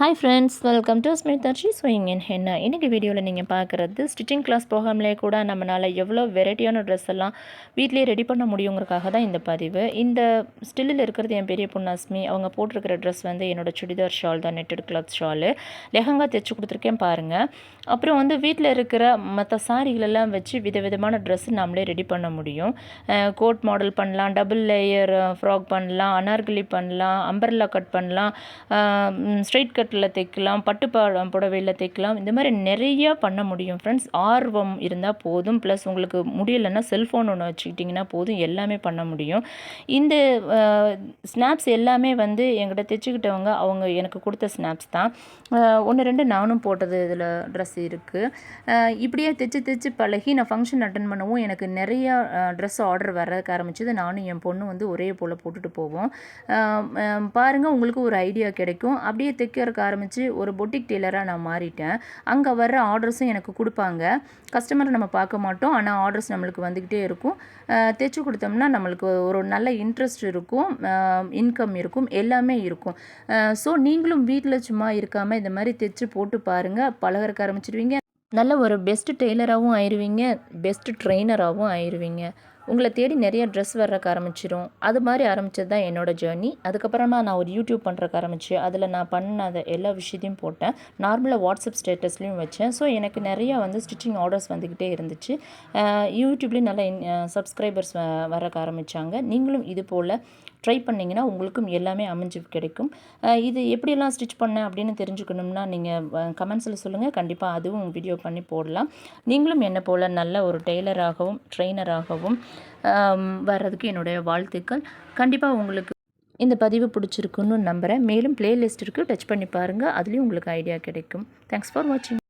Hi friends welcome to Smith swing in henna இன்றைக்கி வீடியோவில் நீங்கள் பார்க்குறது ஸ்டிச்சிங் கிளாஸ் போகாமலே கூட நம்மளால் எவ்வளோ வெரைட்டியான ட்ரெஸ் எல்லாம் வீட்லேயே ரெடி பண்ண முடியுங்கிறதுக்காக தான் இந்த பதிவு. இந்த ஸ்டில்லில் இருக்கிறது என் பெரிய பொண்ணு அஸ்மி. அவங்க போட்டிருக்கிற ட்ரெஸ் வந்து என்னோட சுடிதார் ஷால் தான் நெட்டட் கிளாத் ஷாலு லெஹங்கா தைச்சி கொடுத்துருக்கேன் பாருங்கள் அப்புறம் வந்து வீட்டில் இருக்கிற மற்ற சாரிகளெல்லாம் வச்சு விதவிதமான ட்ரெஸ் நம்மளே ரெடி பண்ண முடியும். கோட் மாடல் பண்ணலாம் டபுள் லேயர் ஃப்ராக் பண்ணலாம் அனார்கலி பண்ணலாம் அம்பர்லா கட் பண்ணலாம் ஸ்ட்ரைட் கட்டில் தைக்கலாம் பட்டு பா புடவையில் தைக்கலாம் இந்த மாதிரி நிறையா பண்ண முடியும். ஃப்ரெண்ட்ஸ் ஆர்வம் இருந்தால் போதும். ப்ளஸ் உங்களுக்கு முடியலைன்னா செல்ஃபோன் ஒன்று வச்சுக்கிட்டிங்கன்னா போதும். எல்லாமே பண்ண முடியும். இந்த ஸ்னாப்ஸ் எல்லாமே வந்து என்கிட்ட தைச்சிக்கிட்டவங்க அவங்க எனக்கு கொடுத்த ஸ்னாப்ஸ் தான். ஒன்று ரெண்டு நானும் போட்டது இதில் ட்ரெஸ் இருக்குது இப்படியே தைச்சு தைச்சு பழகி நான் ஃபங்க்ஷன் அட்டன் பண்ணவும் எனக்கு நிறையா ட்ரெஸ் ஆர்டர் வரதுக்கு ஆரம்பிச்சது. நானும் என் பொண்ணு வந்து ஒரே போல் போட்டுட்டு போவோம். பாருங்கள் உங்களுக்கு ஒரு ஐடியா கிடைக்கும். அப்படியே தைக்கிற இருக்க ஆரம்பித்து ஒரு பொட்டிக் டெய்லராக நான் மாறிட்டேன். அங்கே வர்ற ஆர்டர்ஸும் எனக்கு கொடுப்பாங்க. கஸ்டமரை நம்ம பார்க்க மாட்டோம். ஆனால் ஆர்டர்ஸ் நம்மளுக்கு வந்துக்கிட்டே இருக்கும். தைச்சி கொடுத்தோம்னா நம்மளுக்கு ஒரு நல்ல இன்ட்ரெஸ்ட் இருக்கும். இன்கம் இருக்கும். எல்லாமே இருக்கும். ஸோ நீங்களும் வீட்டில் சும்மா இருக்காமல் இந்த மாதிரி தைச்சி போட்டு பாருங்கள் பழகிறக்க ஆரம்பிச்சிடுவீங்க நல்ல ஒரு பெஸ்ட்டு டெய்லராகவும் ஆயிடுவீங்க பெஸ்ட்டு ட்ரெயினராகவும் ஆயிடுவீங்க உங்களை தேடி நிறைய ட்ரெஸ் வர்றக்க ஆரம்பிச்சிடும் அது மாதிரி ஆரம்பித்தது தான் என்னோடய ஜேர்னி அதுக்கப்புறமா நான் ஒரு யூடியூப் பண்ணுறக்கு ஆரம்பிச்சு அதில் நான் பண்ணாத எல்லா விஷயத்தையும் போட்டேன். நார்மலாக வாட்ஸ்அப் ஸ்டேட்டஸ்லேயும் வச்சேன். ஸோ எனக்கு நிறையா வந்து ஸ்டிச்சிங் ஆர்டர்ஸ் வந்துக்கிட்டே இருந்துச்சு. யூடியூப்லேயும் நல்லா சப்ஸ்கிரைபர்ஸ் வரக்க ஆரம்பித்தாங்க நீங்களும் இது போல் ட்ரை பண்ணிங்கன்னா உங்களுக்கும் எல்லாமே அமைஞ்சு கிடைக்கும். இது எப்படியெல்லாம் ஸ்டிச் பண்ணேன் அப்படின்னு தெரிஞ்சுக்கணும்னா நீங்கள் கமெண்ட்ஸில் சொல்லுங்கள் கண்டிப்பாக அதுவும் வீடியோ பண்ணி போடலாம். நீங்களும் என்ன போல் நல்ல ஒரு டெய்லராகவும் ட்ரெயினராகவும் வர்றதுக்கு என்னுடைய வாழ்த்துக்கள். கண்டிப்பாக உங்களுக்கு இந்த பதிவு பிடிச்சிருக்குன்னு நம்புகிறேன் மேலும் பிளேலிஸ்ட் இருக்குது டச் பண்ணி பாருங்கள் அதுலேயும் உங்களுக்கு ஐடியா கிடைக்கும். தேங்க்ஸ் ஃபார் வாட்சிங்